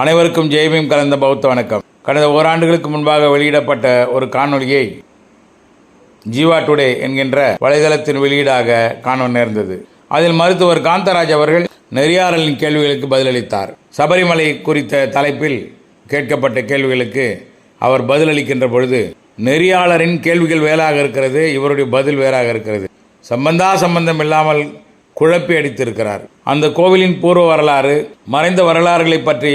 அனைவருக்கும் ஜெய்பீம் கலந்த பௌத்த வணக்கம். கடந்த ஓராண்டுகளுக்கு முன்பாக வெளியிடப்பட்ட ஒரு காணொளியை ஜீவா டுடே என்கின்ற வலைதளத்தின் வெளியீடாக காண நேர்ந்தது. அதில் மருத்துவர் காந்தராஜ் அவர்கள் நெறியாளரின் கேள்விகளுக்கு பதிலளித்தார். சபரிமலை குறித்த தலைப்பில் கேட்கப்பட்ட கேள்விகளுக்கு அவர் பதிலளிக்கின்ற பொழுது நெறியாளரின் கேள்விகள் வேறாக இருக்கிறது இவருடைய பதில் வேறாக இருக்கிறது. சம்பந்தா சம்பந்தம் இல்லாமல் குழப்பி அடித்திருக்கிறார். அந்த கோவிலின் பூர்வ வரலாறு மறைந்த வரலாறுகளை பற்றி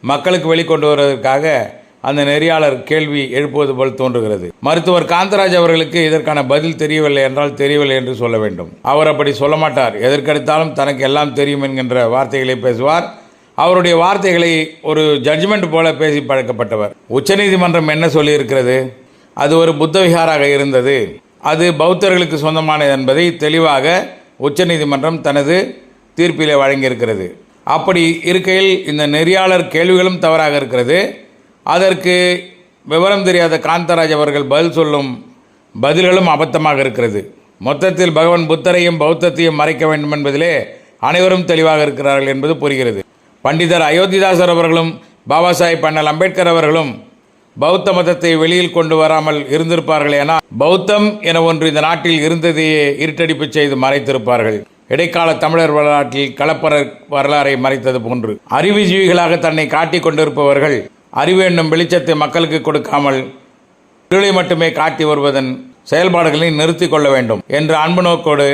மக்களுக்கு வெளிக்கொண்டு வருவதற்காக அந்த நெறியாளர் கேள்வி எழுப்புவது போல் தோன்றுகிறது. மருத்துவர் காந்தராஜ் அவர்களுக்கு இதற்கான பதில் தெரியவில்லை என்றால் தெரியவில்லை என்று சொல்ல வேண்டும். அவர் அப்படி சொல்ல மாட்டார். எதற்கெடுத்தாலும் தனக்கு எல்லாம் தெரியும் என்கின்ற வார்த்தைகளை பேசுவார். அவருடைய வார்த்தைகளை ஒரு ஜட்ஜ்மெண்ட் போல பேசி பழக்கப்பட்டவர். உச்சநீதிமன்றம் என்ன சொல்லியிருக்கிறது? அது ஒரு புத்தவிகாராக இருந்தது. அது பௌத்தர்களுக்கு சொந்தமானது என்பதை தெளிவாக உச்சநீதிமன்றம் தனது தீர்ப்பிலே வழங்கியிருக்கிறது. அப்படி இருக்கையில் இந்த நெறியாளர் கேள்விகளும் தவறாக இருக்கிறது. அதற்கு விவரம் தெரியாத காந்தராஜ் அவர்கள் பதில் சொல்லும் பதில்களும் அபத்தமாக இருக்கிறது. மொத்தத்தில் பகவான் புத்தரையும் பௌத்தத்தையும் மறைக்க வேண்டும் என்பதிலே அனைவரும் தெளிவாக இருக்கிறார்கள் என்பது புரிகிறது. பண்டிதர் அயோத்திதாசர் அவர்களும் பாபா சாஹிப் அண்ணல் அம்பேத்கர் அவர்களும் பௌத்த மதத்தை வெளியில் கொண்டு வராமல் இருந்திருப்பார்கள் என பௌத்தம் என ஒன்று இந்த நாட்டில் இருந்ததையே இருட்டடிப்பு செய்து மறைத்திருப்பார்கள். இடைக்கால தமிழர் வரலாற்றில் கலப்பர வரலாறை மறைத்தது போன்று அறிவுஜீவிகளாக தன்னை காட்டிக் கொண்டிருப்பவர்கள் அறிவு என்னும் வெளிச்சத்தை மக்களுக்கு கொடுக்காமல் இருளை மட்டுமே காட்டி வருவதன் செயல்பாடுகளை நிறுத்தி கொள்ள வேண்டும் என்ற அன்பு நோக்கோடு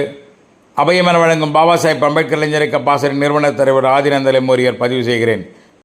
அபயமென வழங்கும் பாபா சாஹிப் அம்பேத்கர் இளைஞரை கப்பாசரின் நிறுவனத் தலைவர் ஆதிநந்தலை மோரியர் பதிவு செய்கிறேன்.